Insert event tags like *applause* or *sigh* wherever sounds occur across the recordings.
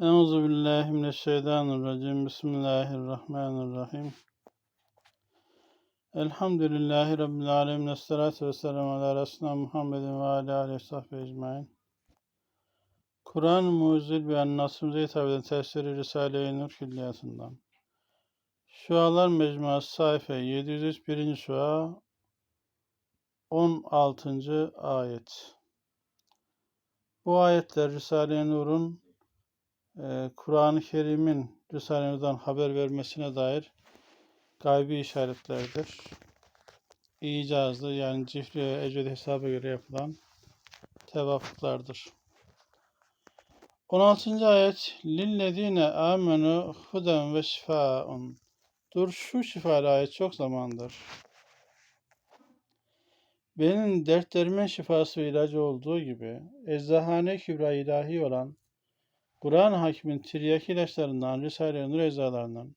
Euzu billahi mineşşeytanirracim. Bismillahirrahmanirrahim. Elhamdülillahi rabbil alamin. Essalatu vesselamu ala resulina Muhammedin ve ala ve sahbihi ecmaîn. Kur'an-ı Mucizül Beyan Nasrımıza hitap eden tefsiri Risale-i Nur Külliyatından. Şualar Mecmuası sayfa 703 1. şua 16. ayet. Bu ayetler Risale-i Nur'un e, Kur'an-ı Kerim'in Risale-i Nur'dan haber vermesine dair gaybi işaretlerdir. İcazlı yani cifri ve ecved hesaba göre yapılan tevafuklardır. 16. ayet Lillezine amenu huden ve şifaun Dur şu şifalı ayet çok zamandır. Benim dertlerimin şifası ve ilacı olduğu gibi eczahane kübra ilahi olan Kur'an-ı Hakim'in tiryak ilaçlarından, Risale-i Nur eczalarından,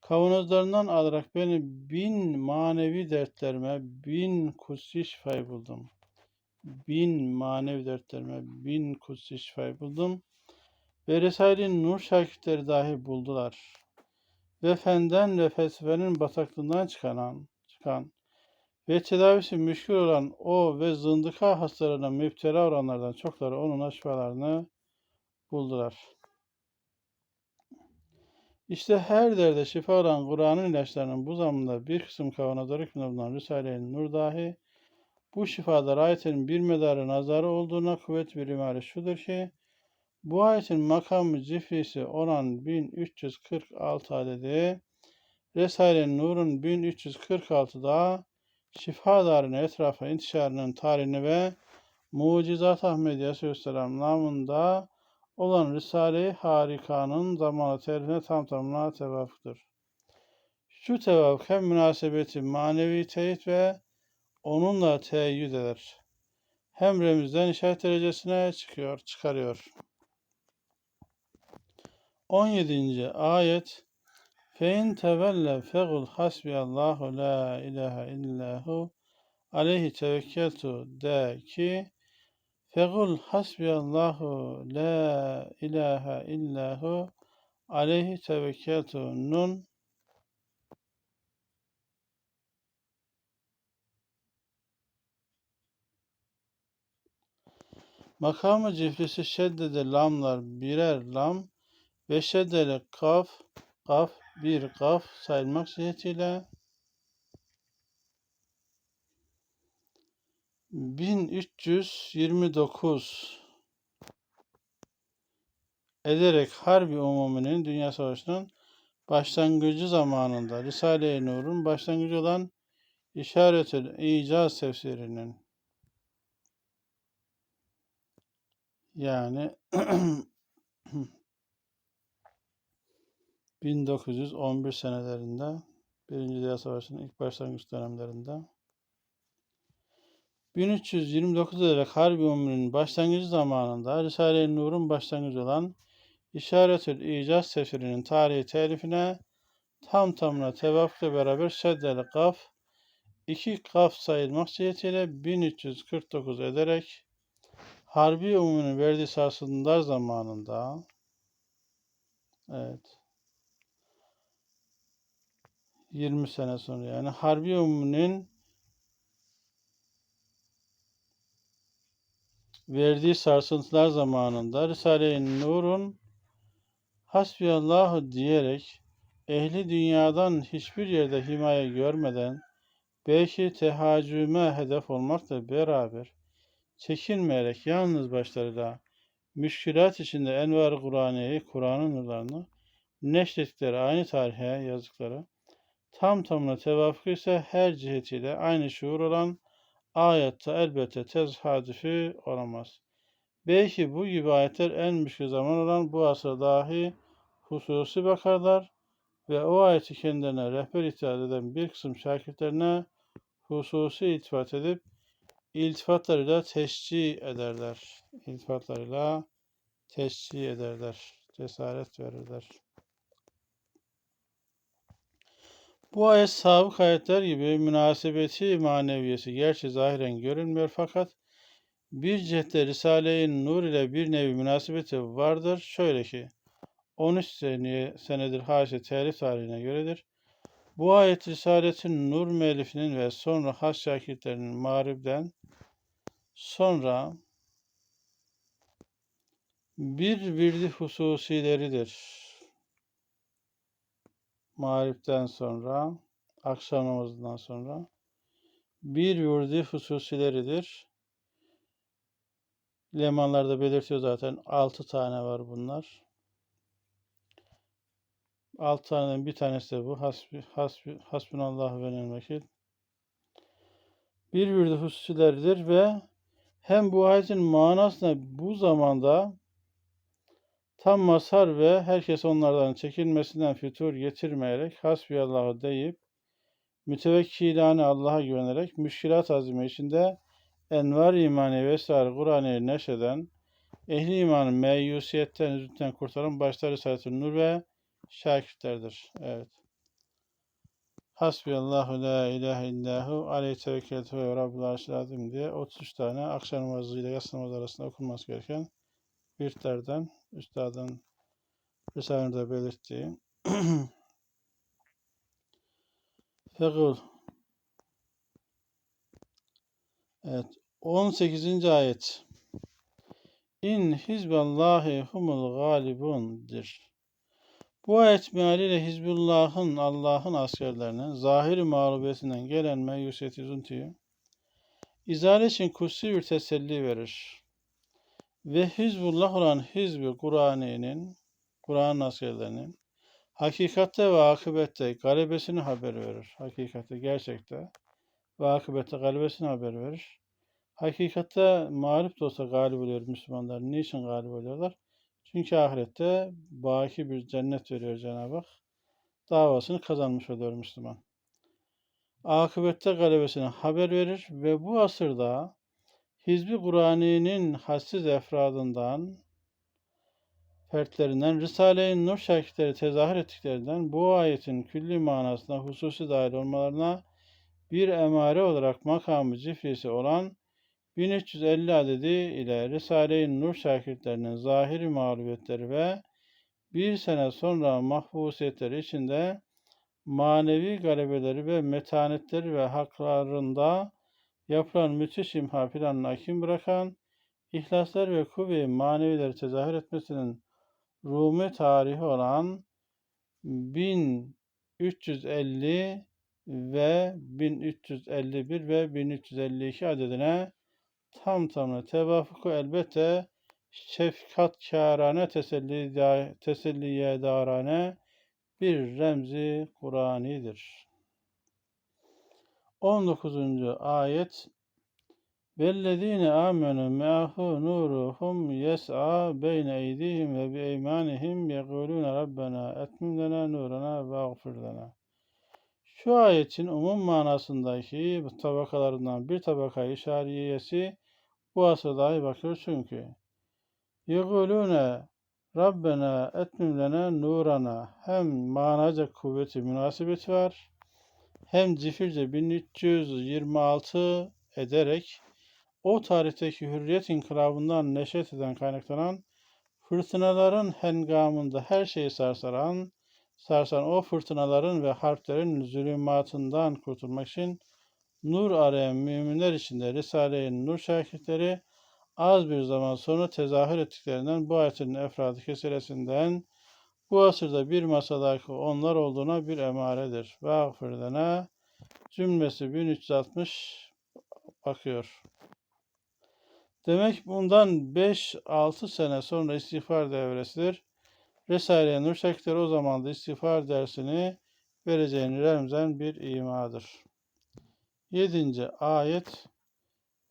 kavanozlarından alarak beni bin manevi dertlerime, bin kutsi şifayı buldum. Bin manevi dertlerime, bin kutsi şifayı buldum. Ve Risale-i Nur şakirtleri dahi buldular. Ve fenden ve felsefenin bataklığından çıkan, çıkan ve tedavisi müşkül olan o ve zındıka hastalarına müptela olanlardan çokları onun şifalarını buldular. İşte her derde şifa olan Kur'an'ın ilaçlarının bu zamanda bir kısım kavanozları bulunan Risale-i Nur dahi bu şifalar ayetin bir medarı nazarı olduğuna kuvvet bir imare şudur ki bu ayetin makamı cifrisi olan 1346 adedi Risale-i Nur'un 1346'da şifadarın etrafa intişarının tarihini ve Mucizat Ahmediye Aleyhisselam namında olan Risale-i Harika'nın zamanı terifine tam tamına tevafuktur. Şu tevafuk hem münasebeti manevi teyit ve onunla teyyüd eder. Hem remizden işaret derecesine çıkıyor, çıkarıyor. 17. ayet Fein tevelle fegul hasbiyallahu la ilahe illahu aleyhi tevekkeltu de ki Fegul hasbiyallahu la ilahe illahu aleyhi tevekkeltu nun. Makamı cifrisi şeddede lamlar birer lam ve şeddeli kaf kaf bir kaf sayılmak cihetiyle 1329 ederek Harbi Umumi'nin Dünya Savaşı'nın başlangıcı zamanında Risale-i Nur'un başlangıcı olan İşaretül İcaz tefsirinin yani *clears throat* 1911 senelerinde Birinci Dünya Savaşı'nın ilk başlangıç dönemlerinde 1329 ederek Harbi Umri'nin başlangıcı zamanında Risale-i Nur'un başlangıcı olan İşaretül İcaz tefsirinin tarihi telifine tam tamına tevafukla beraber şeddeli kaf, iki kaf sayılmak cihetiyle 1349 ederek Harbi Umumi'nin verdiği sarsıntılar zamanında evet 20 sene sonra yani Harbi Umumi'nin verdiği sarsıntılar zamanında Risale-i Nur'un Hasbiyallahu diyerek ehli dünyadan hiçbir yerde himaye görmeden belki tehacüme hedef olmakla beraber çekinmeyerek yalnız başlarıyla müşkülat içinde envar Kur'an'ı, Kur'an'ın nurlarını neşrettikleri aynı tarihe yazdıkları tam tamına tevafuk ise her cihetiyle aynı şuur olan ayette elbette tezhadifi olamaz. Belki bu gibi ayetler en müşkül zaman olan bu asra dahi hususi bakarlar ve o ayeti kendilerine rehber itaat eden bir kısım şakirtlerine hususi iltifat edip iltifatlarıyla teşcih ederler. İltifatlarıyla teşcih ederler. Cesaret verirler. Bu ayet sabık ayetler gibi münasebeti maneviyesi gerçi zahiren görünmüyor fakat bir cihette Risale-i Nur ile bir nevi münasebeti vardır. Şöyle ki 13 sene, senedir haşa telif tarihine göredir. Bu ayet Risaletin Nur müellifinin ve sonra has şakirtlerinin mağribden sonra bir virdi hususileridir. Mağripten sonra, akşam namazından sonra bir virdi hususileridir. Lemanlarda belirtiyor zaten. Altı tane var bunlar. Altı taneden bir tanesi de bu. Hasbi, hasbi, hasbunallah ve ni'mel vekil. Bir virdi hususileridir ve hem bu ayetin manasına bu zamanda tam mazhar ve herkes onlardan çekinmesinden fütur getirmeyerek hasbiyallahı deyip mütevekkilane Allah'a güvenerek müşkilat azime içinde envar imani ve esrar Kur'an'ı neşeden ehli imanın meyyusiyetten, üzüntüden kurtaran başları Risale-i Nur ve şakirtlerdir. Evet. Hasbiyallahu la ilahe illahu aleyhi tevekkeltu ve rabbul arşil diye 33 tane akşam namazıyla yatsı arasında okunması gereken virtlerden Üstadın Risale'de belirttiği *clears throat* Fekul Evet. 18. ayet İn hizballahi humul galibundir. Bu ayet mealiyle Hizbullah'ın, Allah'ın askerlerinin zahiri mağlubiyetinden gelen meyusiyet üzüntüyü izale için kutsi bir teselli verir. Ve Hizbullah olan Hizb-i Kur'ani'nin, Kur'an askerlerinin hakikatte ve akıbette galibesini haber verir. Hakikatte, gerçekte ve akıbette galibesini haber verir. Hakikatte mağlup da olsa galip oluyor Müslümanlar. Niçin galip oluyorlar? Çünkü ahirette baki bir cennet veriyor Cenab-ı Hak. Davasını kazanmış oluyor Müslüman. Akıbette galibesine haber verir ve bu asırda Hizbi Kur'ani'nin hassiz efradından, fertlerinden, Risale-i Nur şakirtleri tezahür ettiklerinden bu ayetin külli manasına hususi dahil olmalarına bir emare olarak makamı cifrisi olan 1350 adedi ile Risale-i Nur şakirtlerinin zahiri mağlubiyetleri ve bir sene sonra mahfuziyetleri içinde manevi galebeleri ve metanetleri ve haklarında yapılan müthiş imha planını akim bırakan, ihlaslar ve kuvve manevileri tezahür etmesinin Rumi tarihi olan 1350 ve 1351 ve 1352 adedine tam tamına tevafuku elbette şefkatkârane teselli, teselliye darane bir remzi Kur'ani'dir. 19. ayet Vellezine amenu ma'hu nuruhum yes'a beyne eydihim ve bi eymanihim yekulune Rabbena etmim lana nurana ve agfir lana. Şu ayetin umum manasındaki tabakalarından bir tabaka işariyesi bu asırda bakılır çünkü. Yekulune Rabbena etmim lana nurana hem manaca kuvveti münasebeti var hem cifirce 1326 ederek o tarihteki hürriyet inkılabından neşet eden kaynaklanan fırtınaların hengamında her şeyi sarsaran, sarsan o fırtınaların ve harplerin zulümatından kurtulmak için nur arayan müminler içinde Risale-i Nur şakirtleri az bir zaman sonra tezahür ettiklerinden bu ayetin efradı kesilesinden bu asırda bir masadaki onlar olduğuna bir emaredir. Ve cümlesi 1360 bakıyor. Demek bundan 5-6 sene sonra istiğfar devresidir. Risale-i Nur Şekter o zaman da istiğfar dersini vereceğini remzen bir imadır. 7. ayet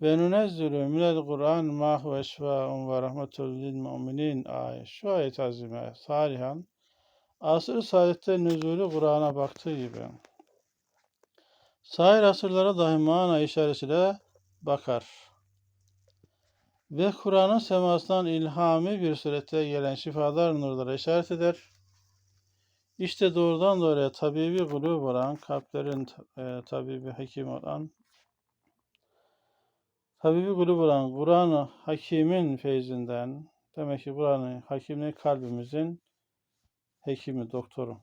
ve nunezzilu minel Kur'an ma huve şifaun ve rahmetul lil mu'minin ayet. Şu ayet azime salihan asır saadette nüzulü Kur'an'a baktığı gibi. Sair asırlara dahi mana işaretiyle bakar. Ve Kur'an'ın semasından ilhami bir surette gelen şifadar nurlara işaret eder. İşte doğrudan doğruya tabibi kulüp olan, kalplerin e, tabibi hekim olan Tabibi kulüp olan Kur'an-ı Hakim'in feyzinden, demek ki Kur'an-ı Hakim'in kalbimizin hekimi, doktoru.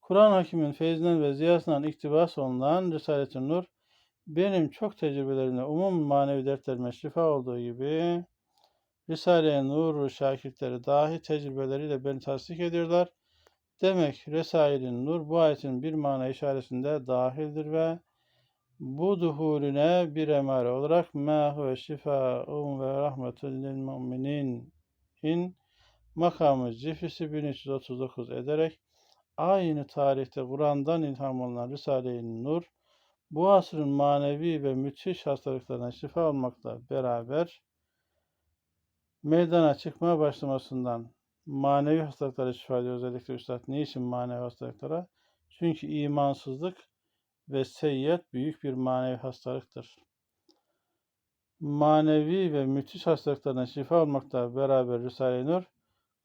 Kur'an-ı Hakim'in feyzinden ve ziyasından iktibas olunan Risalet-i Nur, benim çok tecrübelerimle umum manevi dertlerime şifa olduğu gibi, Risale-i Nur şakirtleri dahi tecrübeleriyle beni tasdik ediyorlar. Demek Resailin Nur bu ayetin bir mana işaretinde dahildir ve bu duhulüne bir emare olarak ma huve şifaun ve rahmetun lil müminin in makamı cifrisi 1339 ederek aynı tarihte Kur'an'dan ilham olunan Risale-i Nur bu asrın manevi ve müthiş hastalıklarına şifa olmakla beraber meydana çıkmaya başlamasından manevi hastalıklara şifa ediyor özellikle Üstad. Niçin manevi hastalıklara? Çünkü imansızlık ve seyyet büyük bir manevi hastalıktır. Manevi ve müthiş hastalıklarına şifa olmakla beraber Risale-i Nur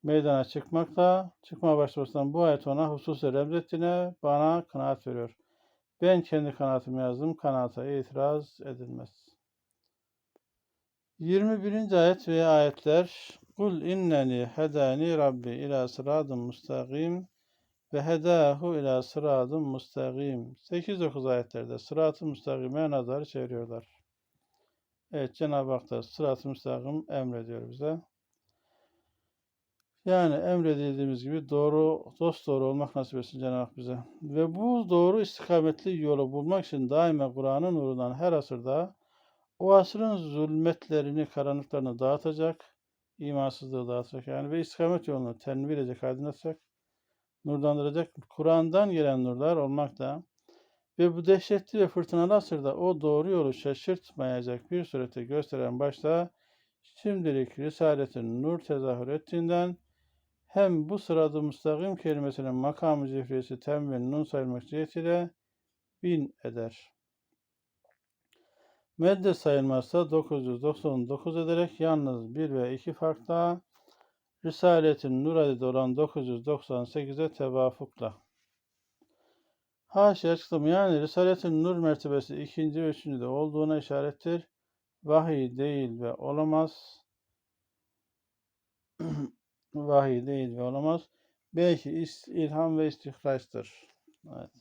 meydana çıkmakla, çıkmaya başlamasından bu ayet ona hususi remzettiğine bana kanaat veriyor. Ben kendi kanaatimi yazdım, kanaata itiraz edilmez. 21. ayet veya ayetler Kul inneni hedani Rabbi ila sıradın müstakim ve hedahu ila sıradın müstakim. 8-9 ayetlerde sırat-ı müstakime nazar çeviriyorlar. Evet Cenab-ı Hak da sırat-ı müstakim emrediyor bize. Yani emredildiğimiz gibi doğru, dost doğru olmak nasip etsin Cenab-ı Hak bize. Ve bu doğru istikametli yolu bulmak için daima Kur'an'ın nurundan her asırda o asrın zulmetlerini, karanlıklarını dağıtacak, imansızlığı dağıtacak yani ve istikamet yolunu tenvir edecek, aydınlatacak, nurlandıracak, Kur'an'dan gelen nurlar olmakta ve bu dehşetli ve fırtınalı asırda o doğru yolu şaşırtmayacak bir surete gösteren başta şimdilik Risaletin nur tezahür ettiğinden hem bu sırada müstakim kelimesinin makamı cifriyesi tem ve nun sayılmak cihetiyle bin eder. Medde sayılmazsa 999 ederek yalnız 1 ve 2 farkla Risaletin nur adedi olan 998'e tevafukla. Haşi açıklama yani Risaletin nur mertebesi ikinci ve üçüncü de olduğuna işarettir. Vahiy değil ve olamaz. *clears throat* Vahiy değil ve olamaz. Belki ilham ve istihraçtır. Evet.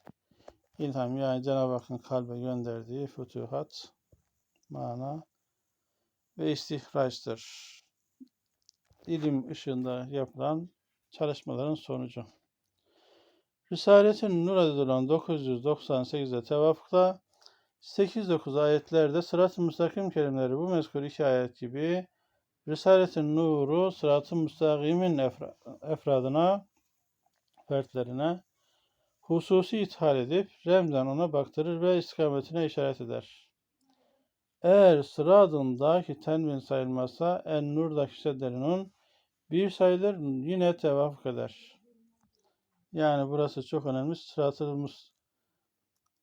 İlham yani Cenab-ı Hakk'ın kalbe gönderdiği fütuhat mana ve istihraçtır. İlim ışığında yapılan çalışmaların sonucu. Risaletin Nur adedi olan 998'de tevafukla 8-9 ayetlerde sırat-ı müstakim kelimeleri bu mezkur iki ayet gibi Risaletin nuru sırat-ı müstakimin efra, efradına, fertlerine hususi ithal edip remden ona baktırır ve istikametine işaret eder. Eğer sıradındaki tenvin sayılmazsa en nurdaki şedderinin bir sayılır yine tevafuk eder. Yani burası çok önemli. Sıratı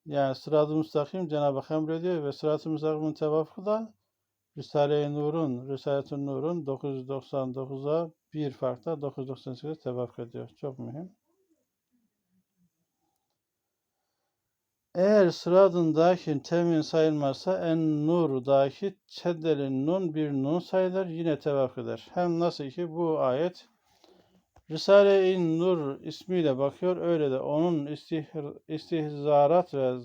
yani sırat-ı müstakim Cenab-ı Hak emrediyor ve sırat-ı müstakimin tevafuku da Risale-i Nur'un, Risale-i Nur'un 999'a bir farkla 998'e tevafuk ediyor. Çok mühim. Eğer sıradındaki temin sayılmazsa en nurdaki çeddelin nun bir nun sayılır yine tevafuk eder. Hem nasıl ki bu ayet Risale-i Nur ismiyle bakıyor. Öyle de onun istih, istihzarat ve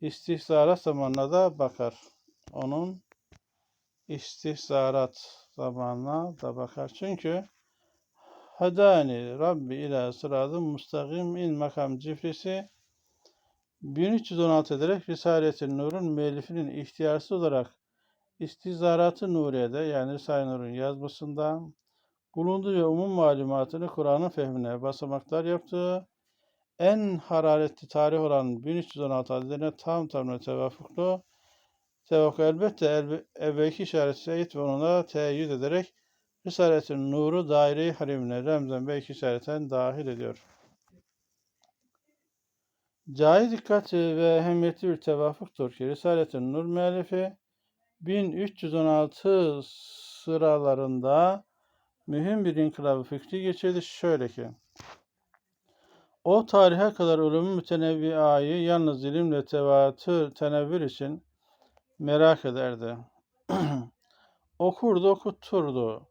istihzarat zamanına da bakar. Onun istihzarat zamanına da bakar. Çünkü Hadani Rabbi ila sıradı mustakim in makam cifrisi 1316 ederek Risale-i Nur'un müellifinin ihtiyarsız olarak istihzarat-ı Nuriye'de yani Risale-i Nur'un yazmasında bulunduğu ve umum malumatını Kur'an'ın fehmine basamaklar yaptığı en hararetli tarih olan 1316 adedine tam tamına tevafuklu tevafuk elbette elbe, evvelki işaret seyit ve onunla teyyid ederek Risaletin nuru daire-i harimine remzen belki işareten dahil ediyor. Caiz dikkat ve ehemmiyetli bir tevafuktur ki Risaletin Nur müellifi 1316 sıralarında mühim bir inkılabı fikri geçirdi. Şöyle ki, o tarihe kadar ulum mütenevviayı yalnız ilimle tevatür tenevvür için merak ederdi. *clears throat* Okurdu, okutturdu.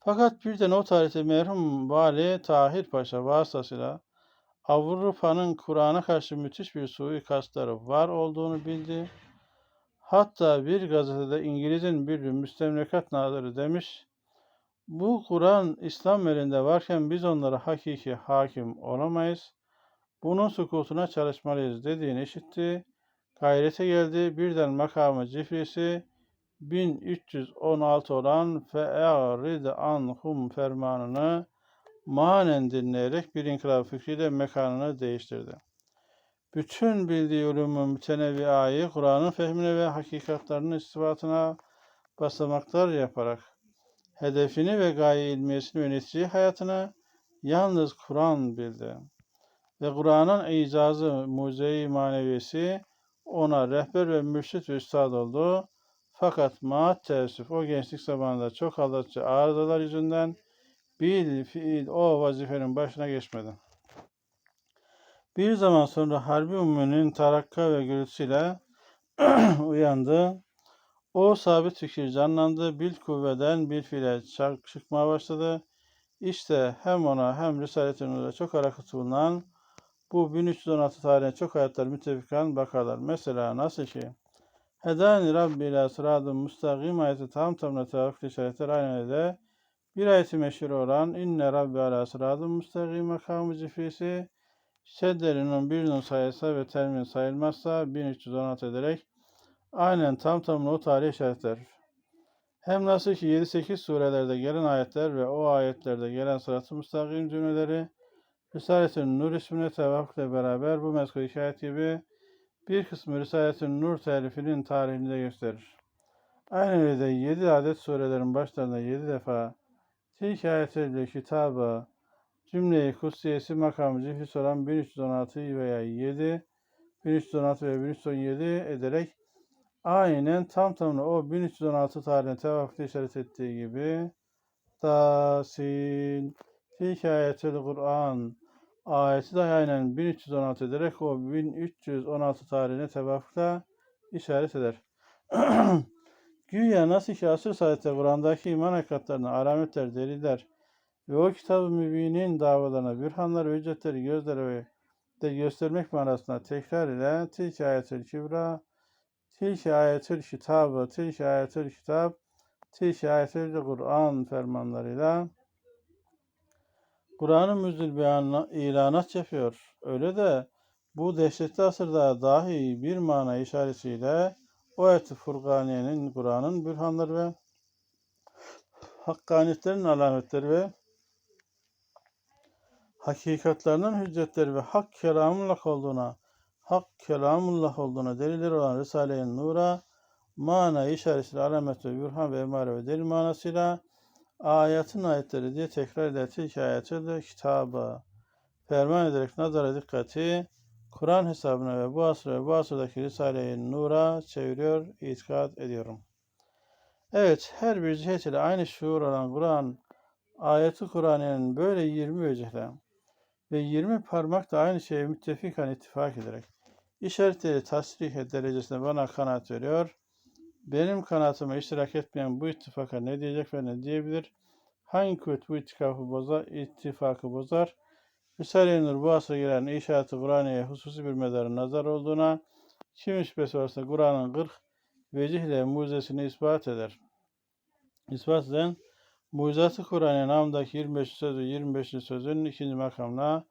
Fakat birden o tarihte merhum Vali Tahir Paşa vasıtasıyla Avrupa'nın Kur'an'a karşı müthiş bir suikastları var olduğunu bildi. Hatta bir gazetede İngiliz'in bir müstemlekat nazırı demiş, bu Kur'an İslam elinde varken biz onlara hakiki hakim olamayız. Bunun sukutuna çalışmalıyız dediğini işitti. Gayrete geldi. Birden makamı cifrisi 1316 olan fe'arid anhum fermanını manen dinleyerek bir inkılap fikriyle mekanını değiştirdi. Bütün bildiği ulumun mütenevviayı Kur'an'ın fehmine ve hakikatlarının istibatına basamaklar yaparak hedefini ve gaye ilmiyesini yöneteceği hayatına yalnız Kur'an bildi. Ve Kur'an'ın icazı, mucize-i maneviyesi ona rehber ve mürşit ve üstad oldu. Fakat maat teessüf o gençlik zamanında çok aldatıcı arızalar yüzünden bil fiil o vazifenin başına geçmedi. Bir zaman sonra Harbi Ummi'nin tarakka ve gürültüsüyle *clears throat* uyandı. O sabit fikir canlandı. Bil kuvveden bir fiile çak- çıkmaya başladı. İşte hem ona hem Risale-i çok alakası bulunan bu 1316 tarihine çok ayetler müttefikan bakarlar. Mesela nasıl ki Hedani Rabbi ila sıradın müstakim ayeti tam tamına tevafuk işaretler aynı ayette bir ayeti meşhur olan inne Rabbi ala sıradın müstakim makamı cifrisi şedderinin bir nun sayılsa ve termin sayılmazsa 1316 ederek aynen tam tamına o tarih işaretler. Hem nasıl ki 7-8 surelerde gelen ayetler ve o ayetlerde gelen sıratı müstakim cümleleri Risale-i Nur ismine tevafukla beraber bu mezkur işaret gibi bir kısmı Risale-i Nur telifinin tarihini de gösterir. Aynı öyle de 7 adet surelerin başlarında 7 defa tilk ayetleriyle kitabı cümleyi kutsiyesi makamı cifis olan 1316 veya 7 1316 ve 1317 ederek aynen tam tamına o 1316 tarihine tevafukla işaret ettiği gibi Tasin Ayetül Kur'an ayeti de aynen 1316 ederek o 1316 tarihine tevafukla işaret eder. *clears throat* Güya nasıl ki asır saadette Kur'an'daki iman hakikatlerine alametler, deliller ve o kitab-ı mübinin davalarına, bürhanlar ve hüccetleri gözlere ve de göstermek manasına tekrar ile tilk ayetül kübra, tilk ayetül kitabı, tilk ayetül kitab, tilk ayetül Kur'an fermanlarıyla Kur'an-ı Müzdül beyanına ilanat yapıyor. Öyle de bu dehşetli asırda dahi bir mana işaretiyle o ayet-i Furkaniye'nin Kur'an'ın bürhanları ve hakkaniyetlerin alametleri ve hakikatlarının hüccetleri ve hak kelamullah olduğuna, hak kelamullah olduğuna delilleri olan Risale-i Nur'a mana işaretiyle alamet ve bürhan ve emare ve delil manasıyla ayetin ayetleri diye tekrar ederek ayetleri kitabı ferman ederek nazara dikkati Kur'an hesabına ve bu asır ve bu asırdaki Risale-i Nur'a çeviriyor, itikad ediyorum. Evet, her bir cihet ile aynı şuur olan Kur'an, ayeti Kur'an'ın böyle 20 vecihle ve 20 parmak da aynı şeye müttefikan ittifak ederek işaretleri tasrih derecesinde bana kanaat veriyor. Benim kanatıma iştirak etmeyen bu ittifaka ne diyecek ve ne diyebilir? Hangi kuvvet bu ittifakı bozar? ittifakı bozar? Risale-i Nur bu asra gelen inşaatı Kur'an'ya hususi bir medarı nazar olduğuna kim şüphesi varsa Kur'an'ın 40 vecihle mucizesini ispat eder. İspat eden Mucizatı Kur'an'ın namındaki 25 sözü 25. sözün ikinci makamına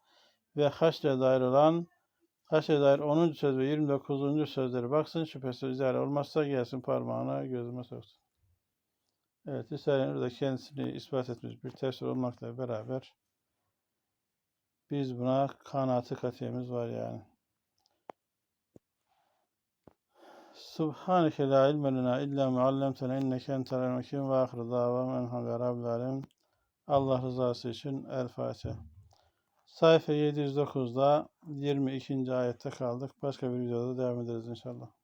ve haşre dair olan haşre dair 10. söz ve 29. sözleri baksın şüphesiz izale olmazsa gelsin parmağına gözüme soksun. Evet, Risale-i da kendisini ispat etmiş bir tefsir olmakla beraber biz buna kanaatı katiyemiz var yani. Subhaneke la ilme lena illa ma allamtena inneke entel ve ahir davam enhamdülillahi rabbil alemin. Allah rızası için El Fatiha. Sayfa 709'da 22. ayette kaldık. Başka bir videoda devam ederiz inşallah.